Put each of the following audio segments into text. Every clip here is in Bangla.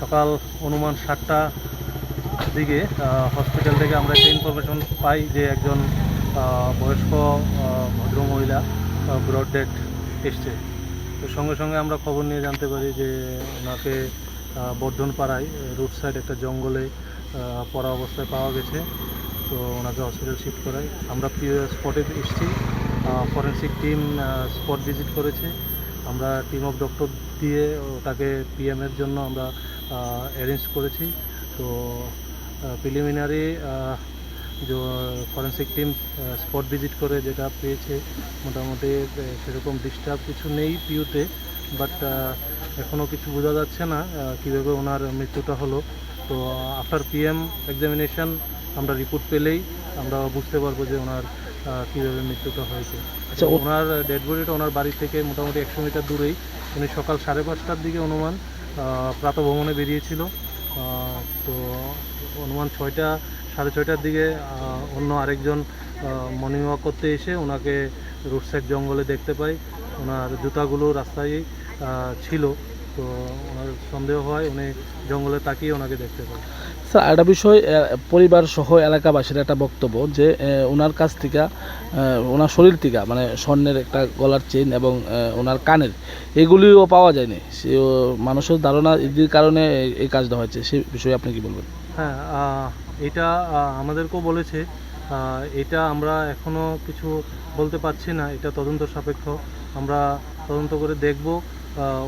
সকাল অনুমান সাতটা দিকে হসপিটাল থেকে আমরা একটা ইনফরমেশন পাই যে একজন বয়স্ক আহ, ভদ্রমহিলা ব্রড ডেট এসছে। তো সঙ্গে সঙ্গে আমরা খবর নিয়ে জানতে পারি যে ওনাকে বর্ধনপাড়ায় রুট সাইড একটা জঙ্গলে পড়া অবস্থায় পাওয়া গেছে। তো ওনাকে হসপিটাল শিফট করাই আমরা স্পটে এসেছি। ফরেন্সিক টিম স্পট ভিজিট করেছে। আমরা টিম অফ ডক্টর দিয়ে ওটাকে পিএমের জন্য আমরা অ্যারেঞ্জ করেছি। তো প্রিলিমিনারি যে ফরেন্সিক টিম স্পট ভিজিট করে যেটা পেয়েছে মোটামুটি সেরকম ডিস্টার্ব কিছু নেই পিউতে বাট এখনও কিছু বোঝা যাচ্ছে না কীভাবে ওনার মৃত্যুটা হলো। তো আফটার পিএম এক্সামিনেশন আমরা রিপোর্ট পেলেই আমরা বুঝতে পারব যে ওনার কীভাবে মৃত্যুটা হয়েছে। আচ্ছা ওনার ডেড বডিটা ওনার বাড়ি থেকে মোটামুটি একশো মিটার দূরেই। উনি সকাল সাড়ে পাঁচটার দিকে অনুমান প্রাতঃভ্রমণে বেরিয়েছিল। তো অনুমান ছয়টা, সাড়ে ছয়টার দিকে অন্য আরেকজন মর্নিং ওয়াক করতে এসে ওনাকে রোড সাইড জঙ্গলে দেখতে পাই। ওনার জুতাগুলো রাস্তায় ছিল। তো ওনার সন্দেহ হয়, উনি জঙ্গলে তাকিয়ে ওনাকে দেখতে পাই স্যার একটা বিষয় পরিবার সহ এলাকাবাসীর একটা বক্তব্য যে ওনার কাছ থেকে ওনার শরীর থেকে মানে স্বর্ণের একটা গলার চেন এবং ওনার কানের, এগুলিও পাওয়া যায়নি। সে মানুষের ধারণা এদের কারণে এই- কাজটা হয়েছে। সেই বিষয়ে আপনি কি বলবেন? হ্যাঁ এটা আমাদেরকেও বলেছে। এটা আমরা এখনও কিছু বলতে পারছি না, এটা তদন্ত সাপেক্ষ। আমরা তদন্ত করে দেখব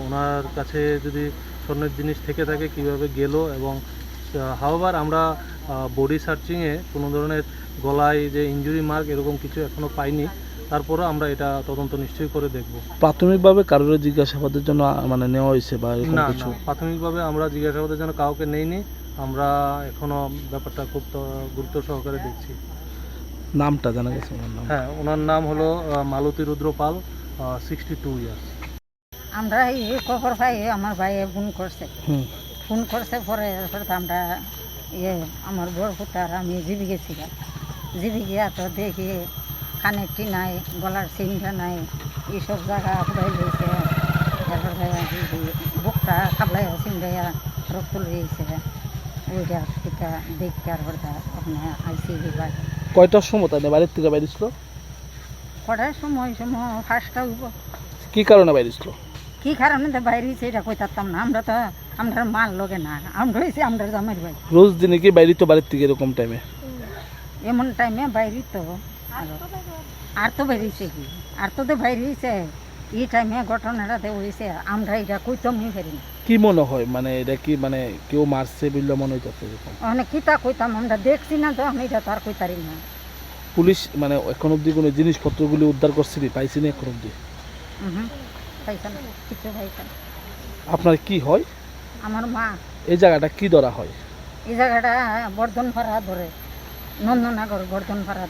ওনার কাছে যদি স্বর্ণের জিনিস থেকে থাকে, কীভাবে গেল এবং হাওবার আমরা বডি সার্চিংয়ে কোনো ধরনের গলায় যে ইঞ্জুরি মার্ক এরকম কিছু এখনও পাইনি তারপরেও আমরা এটা তদন্ত নিশ্চয়ই করে দেখব। প্রাথমিকভাবে কারোর জিজ্ঞাসাবাদের জন্য মানে নেওয়া হয়েছে বা না কিছু? প্রাথমিকভাবে আমরা জিজ্ঞাসাবাদের জন্য কাউকে নেইনি আমরা এখনও ব্যাপারটা খুব ত- গুরুত্ব সহকারে দেখছি। নামটা জানা গেছে হ্যাঁ ওনার নাম হলো Malati Rudra Pal sixty two years আমরা এই খবর পাই আমার ভাইয়ে ফোন করছে। হুম। ফোন করছে পরে এরপরে তো আমরা ইয়ে আমার বড় পুতার আমি জিবি গেছিলাম। জিবি গিয়া তো দেখি কানেরটি নাই গলার সিনটা নাই এইসব জায়গা ফুরাই লইছে। তারপরে বুকটা খাবলাই সিনটাইয়া রক্ত লইছে ওইটা টিকা দেখতে আর হরদা ওখানে আইসি দিবার কয়টার সময় তাই বাড়ির থেকে বাইরে ছিল? কটার সময়? সময় ফার্স্টটা হইব। কি কারণে বাইরে ছিল? কি কারণে তো বাইরে এটা কইতাম না। আমরা তো আমরা মাল লগে না আমরা হয়েছে আমরা জামাই ভাই রোজ দিনে কি বাইরে তো বাড়ির থেকে এরকম টাইমে এমন টাইমে বাইরে তো। আরও। তো বেরিয়েছে কি? আর তো তো বাইরে হয়েছে এই টাইমে ঘটনাটাতে হয়েছে আমরা এটা কইতামই পারি না কি মনে হয়? মানে এটা কি মানে কেউ মারছে বললে মনে হইতেছে এরকম? মানে কিতা কইতাম আমরা দেখছি না তো আমি এটা তো আর কইতারি না। পুলিশ মানে এখন অবধি কোনো জিনিসপত্রগুলি উদ্ধার করছে কি? পাইছি না এখন অবধি? পাইতাম কিছু পাইতাম আপনার কি হয়? আমার মা। এই জায়গাটা কি ধরা হয়? এই জায়গাটা বর্ধন ভাড়া ধরে নন্দনগর বর্ধন ভাড়া